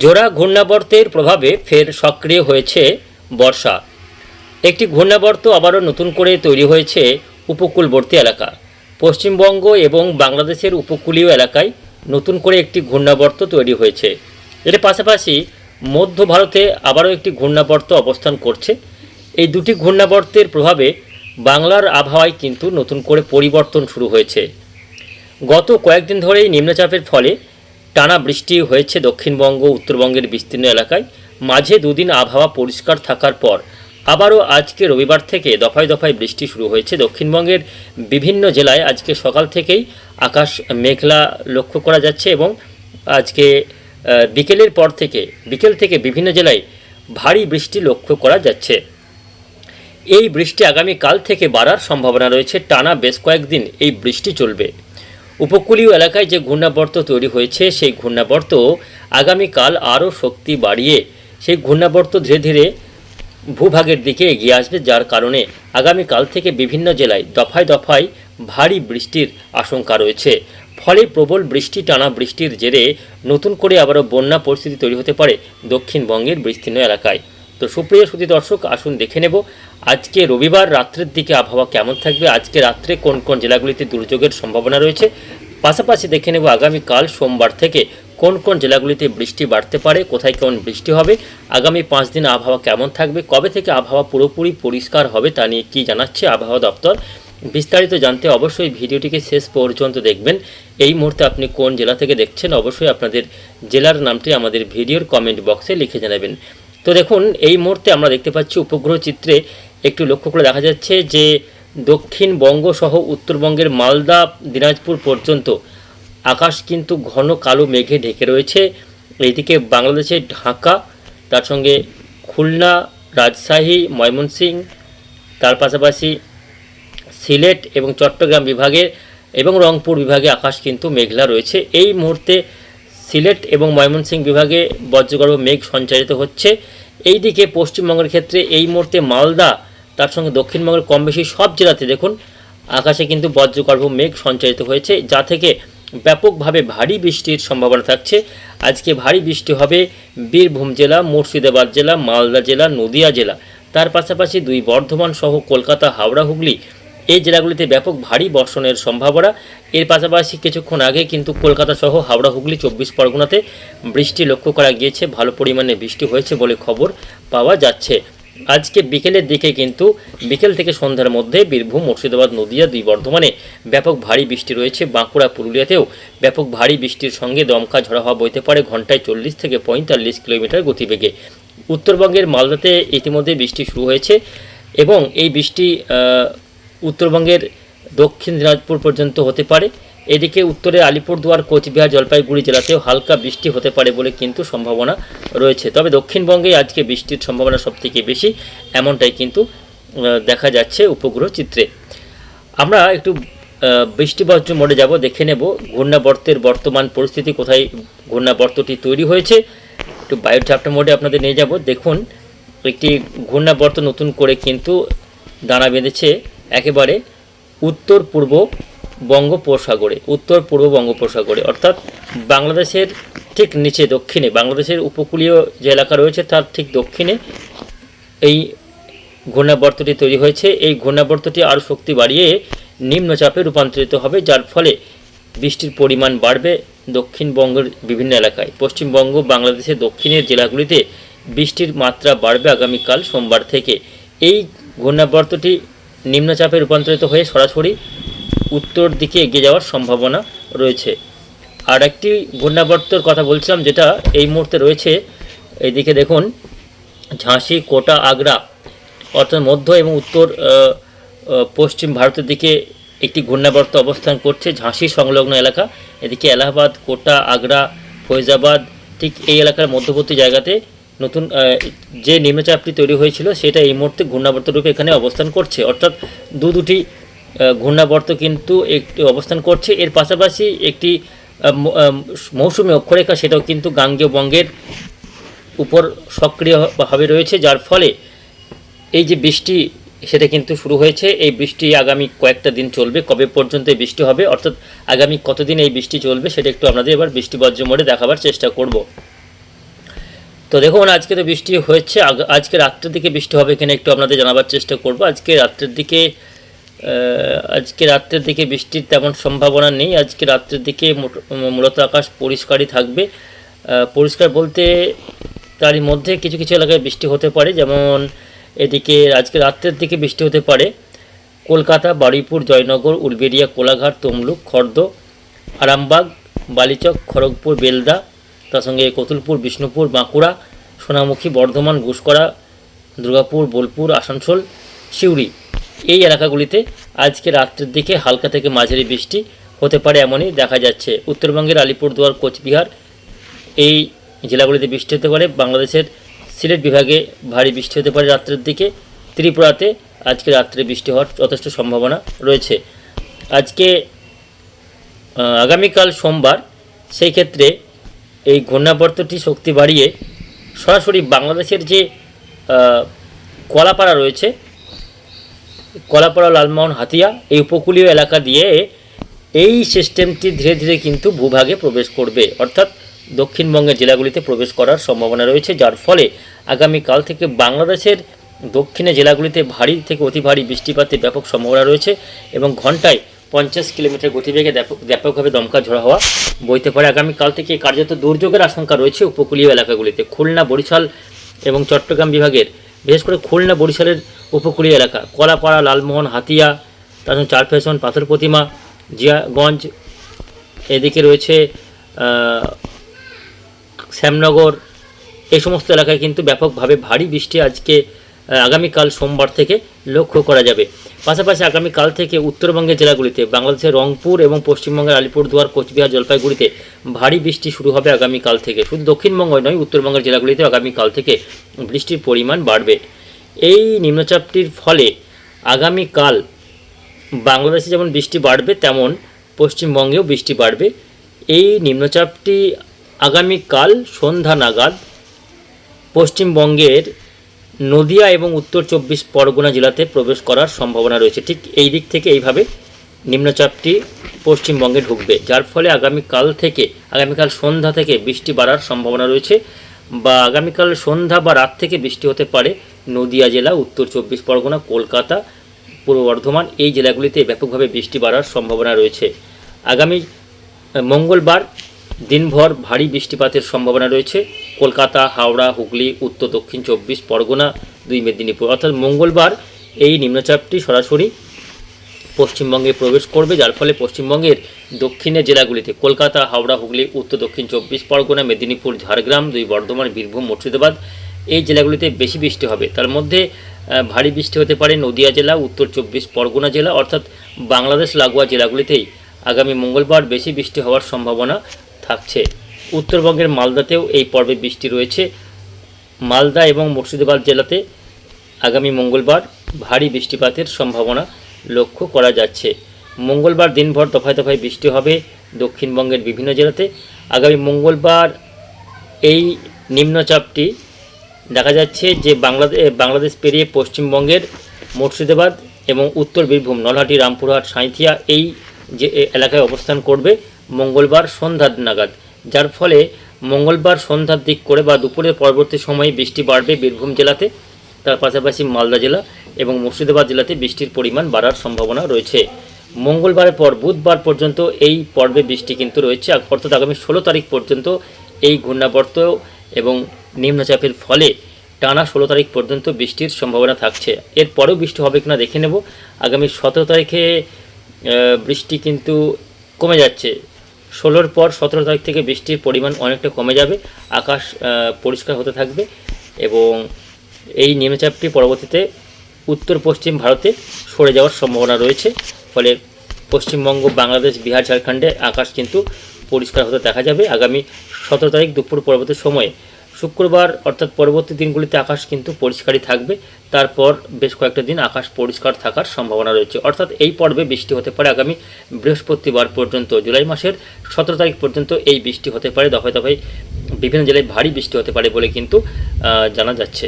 জোড়া ঘূর্ণাবর্তের প্রভাবে ফের সক্রিয় হয়েছে বর্ষা। একটি ঘূর্ণাবর্ত আবারও নতুন করে তৈরি হয়েছে উপকূলবর্তী এলাকা। পশ্চিমবঙ্গ এবং বাংলাদেশের উপকূলীয় এলাকায় নতুন করে একটি ঘূর্ণাবর্ত তৈরি হয়েছে। এর পাশাপাশি মধ্য ভারতে আবারও একটি ঘূর্ণাবর্ত অবস্থান করছে। এই দুটি ঘূর্ণাবর্তের প্রভাবে বাংলার আবহাওয়ায় কিন্তু নতুন করে পরিবর্তন শুরু হয়েছে। গত কয়েকদিন ধরেই নিম্নচাপের ফলে টানা বৃষ্টি হয়েছে দক্ষিণবঙ্গ উত্তরবঙ্গের বিস্তীর্ণ এলাকায়। মাঝে দুদিন আবহাওয়া পরিষ্কার থাকার পর আবারও আজকে রবিবার থেকে দফায় দফায় বৃষ্টি শুরু হয়েছে। দক্ষিণবঙ্গের বিভিন্ন জেলায় আজকে সকাল থেকেই আকাশ মেঘলা লক্ষ্য করা যাচ্ছে এবং আজকে বিকেলের পর থেকে, বিকেল থেকে বিভিন্ন জেলায় ভারী বৃষ্টি লক্ষ্য করা যাচ্ছে। এই বৃষ্টি আগামী কাল থেকে বাড়ার সম্ভাবনা রয়েছে। টানা বেশ কয়েকদিন এই বৃষ্টি চলবে। উপকূলীয় এলাকায় যে ঘূর্ণাবর্ত তৈরি হয়েছে, সেই ঘূর্ণাবর্ত আগামীকাল আরও শক্তি বাড়িয়ে সেই ঘূর্ণাবর্ত ধীরে ধীরে ভূভাগের দিকে এগিয়ে আসবে, যার কারণে আগামীকাল থেকে বিভিন্ন জেলায় দফায় দফায় ভারী বৃষ্টির আশঙ্কা রয়েছে। ফলে প্রবল বৃষ্টি, টানা বৃষ্টির জেরে নতুন করে আবারও বন্যা পরিস্থিতি তৈরি হতে পারে দক্ষিণবঙ্গের বিস্তীর্ণ এলাকায়। তো সুপ্রিয় সুতি দর্শক, আসুন দেখে নেব আজকে রবিবার রাত্রের দিকে আবহাওয়া কেমন থাকবে, আজকে রাত্রে কোন কোন জেলাগুলিতে দুর্যোগের সম্ভাবনা রয়েছে, পাশাপাশি দেখে নেব আগামীকাল সোমবার থেকে কোন কোন জেলাগুলিতে বৃষ্টি বাড়তে পারে, কোথায় কেমন বৃষ্টি হবে, আগামী পাঁচ দিন আবহাওয়া কেমন থাকবে, কবে থেকে আবহাওয়া পুরোপুরি পরিষ্কার হবে তা নিয়ে কী জানাচ্ছে আবহাওয়া দপ্তর, বিস্তারিত জানতে অবশ্যই ভিডিওটিকে শেষ পর্যন্ত দেখবেন, এই মুহূর্তে আপনি কোন জেলা থেকে দেখছেন, অবশ্যই আপনাদের জেলার নামটি আমাদের ভিডিওর কমেন্ট বক্সে লিখে জানাবেন। তো দেখুন, এই মুহূর্তে আমরা দেখতে পাচ্ছি উপগ্রহ চিত্রে একটু লক্ষ্য করে দেখা যাচ্ছে যে দক্ষিণবঙ্গ সহ উত্তরবঙ্গের মালদা, দিনাজপুর পর্যন্ত আকাশ কিন্তু ঘন কালো মেঘে ঢেকে রয়েছে। এইদিকে বাংলাদেশের ঢাকা, তার সঙ্গে খুলনা, রাজশাহী, ময়মনসিংহ, তার পাশাপাশি সিলেট এবং চট্টগ্রাম বিভাগে এবং রংপুর বিভাগে আকাশ কিন্তু মেঘলা রয়েছে। এই মুহূর্তে সিলেট এবং ময়মনসিংহ বিভাগে বজ্রগর্ভ মেঘ সঞ্চারিত হচ্ছে। এইদিকে পশ্চিমবঙ্গের ক্ষেত্রে এই মুহূর্তে মালদা, তার সঙ্গে দক্ষিণবঙ্গের কম বেশি সব জেলাতে দেখুন, আকাশে কিন্তু বজ্রগর্ভ মেঘ সঞ্চারিত হয়েছে, যা থেকে ব্যাপকভাবে ভারী বৃষ্টির সম্ভাবনা থাকছে। আজকে ভারী বৃষ্টি হবে বীরভূম জেলা, মুর্শিদাবাদ জেলা, মালদা জেলা, নদিয়া জেলা। তার পাশাপাশি দুই বর্ধমান সহ কলকাতা, হাওড়া, হুগলি এই জেলাগুলিতে ব্যাপক ভারী বর্ষণের সম্ভাবনা। এর পাশাপাশি কিছুক্ষণ আগে কিন্তু কলকাতা সহ হাওড়া, হুগলি, চব্বিশ পরগনাতে বৃষ্টি লক্ষ্য করা গিয়েছে। ভালো পরিমাণে বৃষ্টি হয়েছে বলে খবর পাওয়া যাচ্ছে। আজকে বিকেলের দিকে কিন্তু বিকেল থেকে সন্ধ্যার মধ্যে বীরভূম, মুর্শিদাবাদ, নদিয়া, দুই বর্ধমানে ব্যাপক ভারী বৃষ্টি রয়েছে। বাঁকুড়া, পুরুলিয়াতেও ব্যাপক ভারী বৃষ্টির সঙ্গে দমকা ঝড়া হওয়া বইতে পারে ঘন্টায় চল্লিশ থেকে পঁয়তাল্লিশ কিলোমিটার গতিবেগে। উত্তরবঙ্গের মালদাতে ইতিমধ্যে বৃষ্টি শুরু হয়েছে এবং এই বৃষ্টি উত্তরবঙ্গের দক্ষিণ দিনাজপুর পর্যন্ত হতে পারে। এদিকে উত্তরে আলিপুরদুয়ার, কোচবিহার, জলপাইগুড়ি জেলাতেও হালকা বৃষ্টি হতে পারে বলে কিন্তু সম্ভাবনা রয়েছে। তবে দক্ষিণবঙ্গে আজকে বৃষ্টির সম্ভাবনা সবথেকে বেশি, এমনটাই কিন্তু দেখা যাচ্ছে উপগ্রহ চিত্রে। আমরা একটু বৃষ্টিবজ্র মোড়ে যাব, দেখে নেব ঘূর্ণাবর্তের বর্তমান পরিস্থিতি, কোথায় ঘূর্ণাবর্তটি তৈরি হয়েছে। একটু বায়োচাপ্টার মোডে আপনাদের নিয়ে যাব। দেখুন, একটি ঘূর্ণাবর্ত নতুন করে কিন্তু দানা বেঁধেছে একেবারে উত্তর পূর্ব বঙ্গোপসাগরে, উত্তর পূর্ব বঙ্গোপসাগরে, অর্থাৎ বাংলাদেশের ঠিক নিচে, দক্ষিণে, বাংলাদেশের উপকূলীয় যে এলাকা রয়েছে তার ঠিক দক্ষিণে এই ঘূর্ণাবর্তটি তৈরি হয়েছে। এই ঘূর্ণাবর্তটি আরও শক্তি বাড়িয়ে নিম্নচাপে রূপান্তরিত হবে, যার ফলে বৃষ্টির পরিমাণ বাড়বে দক্ষিণবঙ্গের বিভিন্ন এলাকায়। পশ্চিমবঙ্গ বাংলাদেশের দক্ষিণের জেলাগুলিতে বৃষ্টির মাত্রা বাড়বে আগামীকাল সোমবার থেকে। এই ঘূর্ণাবর্তটি নিম্নচাপে রূপান্তরিত হয়ে সরাসরি উত্তর দিকে এগিয়ে যাওয়ার সম্ভাবনা রয়েছে। আর একটি ঘূর্ণাবর্তর কথা বলছিলাম, যেটা এই মুহূর্তে রয়েছে, এইদিকে দেখুন, ঝাঁসি, কোটা, আগ্রা, অর্থাৎ মধ্য এবং উত্তর পশ্চিম ভারতের দিকে একটি ঘূর্ণাবর্ত অবস্থান করছে ঝাঁসি সংলগ্ন এলাকা। এদিকে এলাহাবাদ, কোটা, আগ্রা, ফৈজাবাদ, ঠিক এই এলাকার মধ্যবর্তী জায়গাতে নতুন যে নিম্নচাপটি তৈরি হয়েছিল, সেটা এই মুহূর্তে ঘূর্ণাবর্ত রূপে এখানে অবস্থান করছে। অর্থাৎ দু দুটি ঘূর্ণাবর্ত কিন্তু একটি অবস্থান করছে। এর পাশাপাশি একটি মৌসুমী অক্ষরেখা, সেটাও কিন্তু গাঙ্গেয় বঙ্গের উপর সক্রিয়ভাবে রয়েছে, যার ফলে এই যে বৃষ্টি, সেটা কিন্তু শুরু হয়েছে। এই বৃষ্টি আগামী কয়েকটা দিন চলবে, কবে পর্যন্ত এই বৃষ্টি হবে, অর্থাৎ আগামী কতদিন এই বৃষ্টি চলবে, সেটা একটু আপনাদের এবার বৃষ্টি বজ্র মোড়ে দেখাবার চেষ্টা করব। তো দেখুন, আজকে তো বৃষ্টি হয়েছে। আজকে রাত্রের দিকে বৃষ্টি হবে কিনা একটু আপনাদের জানাবার চেষ্টা করব। আজকে রাত্রের দিকে আজকে রাত্রের দিকে বৃষ্টির তেমন সম্ভাবনা নেই। আজকে রাত্রের দিকে মূলত আকাশ পরিষ্কারই থাকবে। পরিষ্কার বলতে তারই মধ্যে কিছু কিছু এলাকায় বৃষ্টি হতে পারে। যেমন এদিকে আজকে রাত্রের দিকে বৃষ্টি হতে পারে। কলকাতা, বারুইপুর, জয়নগর, উলবেড়িয়া, কোলাঘাট, তমলুক, খর্দ, আরামবাগ, বালিচক, খড়গপুর, বেলদা তার সঙ্গে কতুলপুর, বিষ্ণুপুর, বাঁকুড়া, সোনামুখী, বর্ধমান ঘুষকরা দুর্গাপুর, বোলপুর, আসানসোল, সিউড়ি এই এলাকাগুলিতে আজকে রাত্রের দিকে হালকা থেকে মাঝারি বৃষ্টি হতে পারে এমনই দেখা যাচ্ছে। উত্তরবঙ্গের আলিপুরদুয়ার, কোচবিহার এই জেলাগুলিতে বৃষ্টি হতে পারে। বাংলাদেশের সিলেট বিভাগে ভারী বৃষ্টি হতে পারে রাত্রের দিকে। ত্রিপুরাতে আজকে রাত্রে বৃষ্টি হওয়ার যথেষ্ট সম্ভাবনা রয়েছে। আজকে আগামীকাল সোমবার সেই ক্ষেত্রে এই ঘূর্ণাবর্তটি শক্তি বাড়িয়ে সরাসরি বাংলাদেশের যে কলাপাড়া রয়েছে, কলাপাড়া লালমোহন হাতিয়া, এই উপকূলীয় এলাকা দিয়ে এই সিস্টেমটি ধীরে ধীরে কিন্তু ভূভাগে প্রবেশ করবে। অর্থাৎ দক্ষিণবঙ্গের জেলাগুলিতে প্রবেশ করার সম্ভাবনা রয়েছে, যার ফলে আগামীকাল থেকে বাংলাদেশের দক্ষিণে জেলাগুলিতে ভারী থেকে অতি ভারী বৃষ্টিপাতের ব্যাপক সম্ভাবনা রয়েছে এবং ঘন্টায় পঞ্চাশ কিলোমিটার গতিবেগে ব্যাপক ব্যাপকভাবে দমকা ঝোড়া হওয়া বইতে পারে আগামীকাল থেকে কার্যত দুর্যোগের আশঙ্কা রয়েছে উপকূলীয় এলাকাগুলিতে। খুলনা, বরিশাল এবং চট্টগ্রাম বিভাগের, বিশেষ করে খুলনা, বরিশালের উপকূলীয় এলাকা। কলাপাড়া, লালমোহন, হাতিয়া তাছাড়া চারফেশন পাথর প্রতিমা, জিয়াগঞ্জ, এদিকে রয়েছে শ্যামনগর। এই সমস্ত এলাকায় কিন্তু ব্যাপকভাবে ভারী বৃষ্টি আজকে আগামীকাল সোমবার থেকে লক্ষ্য করা যাবে। পাশাপাশি আগামীকাল থেকে উত্তরবঙ্গের জেলাগুলিতে, বাংলাদেশের রংপুর এবং পশ্চিমবঙ্গের আলিপুরদুয়ার, কোচবিহার, জলপাইগুড়িতে ভারী বৃষ্টি শুরু হবে আগামীকাল থেকে। শুধু দক্ষিণবঙ্গ নয়, উত্তরবঙ্গের জেলাগুলিতে আগামীকাল থেকে বৃষ্টির পরিমাণ বাড়বে। এই নিম্নচাপটির ফলে আগামীকাল বাংলাদেশে যেমন বৃষ্টি বাড়বে, তেমন পশ্চিমবঙ্গেও বৃষ্টি বাড়বে। এই নিম্নচাপটি আগামীকাল সন্ধ্যা নাগাদ পশ্চিমবঙ্গের নদিয়া এবং উত্তর চব্বিশ পরগনা জেলাতে প্রবেশ করার সম্ভাবনা রয়েছে। ঠিক এই দিক থেকে এইভাবে নিম্নচাপটি পশ্চিমবঙ্গে ঢুকবে, যার ফলে আগামীকাল থেকে, আগামীকাল সন্ধ্যা থেকে বৃষ্টি বাড়ার সম্ভাবনা রয়েছে বা আগামীকাল সন্ধ্যা বা রাত থেকে বৃষ্টি হতে পারে নদিয়া জেলা, উত্তর চব্বিশ পরগনা, কলকাতা, পূর্ব বর্ধমান, এই জেলাগুলিতে ব্যাপকভাবে বৃষ্টি বাড়ার সম্ভাবনা রয়েছে। আগামী মঙ্গলবার দিনভর ভারী বৃষ্টিপাতের সম্ভাবনা রয়েছে। কলকাতা, হাওড়া, হুগলি, উত্তর, দক্ষিণ চব্বিশ, পরগনা, দুই মেদিনীপুর। অর্থাৎ মঙ্গলবার এই নিম্নচাপটি সরাসরি পশ্চিমবঙ্গে প্রবেশ করবে, যার ফলে পশ্চিমবঙ্গের দক্ষিণের জেলাগুলিতে কলকাতা, হাওড়া, হুগলি, উত্তর, দক্ষিণ চব্বিশ, পরগনা, মেদিনীপুর, ঝাড়গ্রাম, দুই বর্ধমান, বীরভূম, মুর্শিদাবাদ এই জেলাগুলিতে বেশি বৃষ্টি হবে। তার মধ্যে ভারী বৃষ্টি হতে পারে নদিয়া জেলা, উত্তর চব্বিশ, পরগনা জেলা, অর্থাৎ বাংলাদেশ লাগোয়া জেলাগুলিতেই আগামী মঙ্গলবার বেশি বৃষ্টি হওয়ার সম্ভাবনা থাকছে। উত্তরবঙ্গের মালদাতেও এই পর্বে বৃষ্টি রয়েছে। মালদা এবং মুর্শিদাবাদ জেলাতে আগামী মঙ্গলবার ভারী বৃষ্টিপাতের সম্ভাবনা লক্ষ্য করা যাচ্ছে। মঙ্গলবার দিনভর দফায় দফায় বৃষ্টি হবে দক্ষিণবঙ্গের বিভিন্ন জেলাতে। আগামী মঙ্গলবার এই নিম্নচাপটি দেখা যাচ্ছে যে বাংলাদেশ বাংলাদেশ পেরিয়ে পশ্চিমবঙ্গের মুর্শিদাবাদ এবং উত্তর বীরভূম, নলহাটি, রামপুরহাট, সাঁইথিয়া এই যে এলাকায় অবস্থান করবে মঙ্গলবার সন্ধ্যা নাগাদ। যার ফলে মঙ্গলবার সন্ধ্যার দিক করে বা দুপুরের পরবর্তী সময়ে বৃষ্টি বাড়বে বীরভূম জেলাতে, তার পাশাপাশি মালদা জেলা এবং মুর্শিদাবাদ জেলাতে বৃষ্টির পরিমাণ বাড়ার সম্ভাবনা রয়েছে। মঙ্গলবারের পর বুধবার পর্যন্ত এই পর্বে বৃষ্টি কিন্তু রয়েছে, অর্থাৎ আগামী ষোলো তারিখ পর্যন্ত এই ঘূর্ণাবর্ত এবং নিম্নচাপের ফলে টানা ষোলো তারিখ পর্যন্ত বৃষ্টির সম্ভাবনা থাকছে। এরপরেও বৃষ্টি হবে কিনা দেখে নেব। আগামী সতেরো তারিখে বৃষ্টি কিন্তু কমে যাচ্ছে। ষোলোর পর সতেরো তারিখ থেকে বৃষ্টির পরিমাণ অনেকটা কমে যাবে, আকাশ পরিষ্কার হতে থাকবে এবং এই নিম্নচাপটি পরবর্তীতে উত্তর পশ্চিম ভারতে সরে যাওয়ার সম্ভাবনা রয়েছে। ফলে পশ্চিমবঙ্গ, বাংলাদেশ, বিহার, ঝাড়খণ্ডে আকাশ কিন্তু পরিষ্কার হতে দেখা যাবে। আগামী সতেরো তারিখ দুপুর পরবর্তী সময়ে শুক্রবার অর্থাৎ পরবর্তী দিনগুলিতে আকাশ কিন্তু পরিষ্কারই থাকবে। তারপর বেশ কয়েকটা দিন আকাশ পরিষ্কার থাকার সম্ভাবনা রয়েছে। অর্থাৎ এই পর্বে বৃষ্টি হতে পারে আগামী বৃহস্পতিবার পর্যন্ত, জুলাই মাসের সতেরো তারিখ পর্যন্ত এই বৃষ্টি হতে পারে। দফায় দফায় বিভিন্ন জেলায় ভারী বৃষ্টি হতে পারে বলে কিন্তু জানা যাচ্ছে।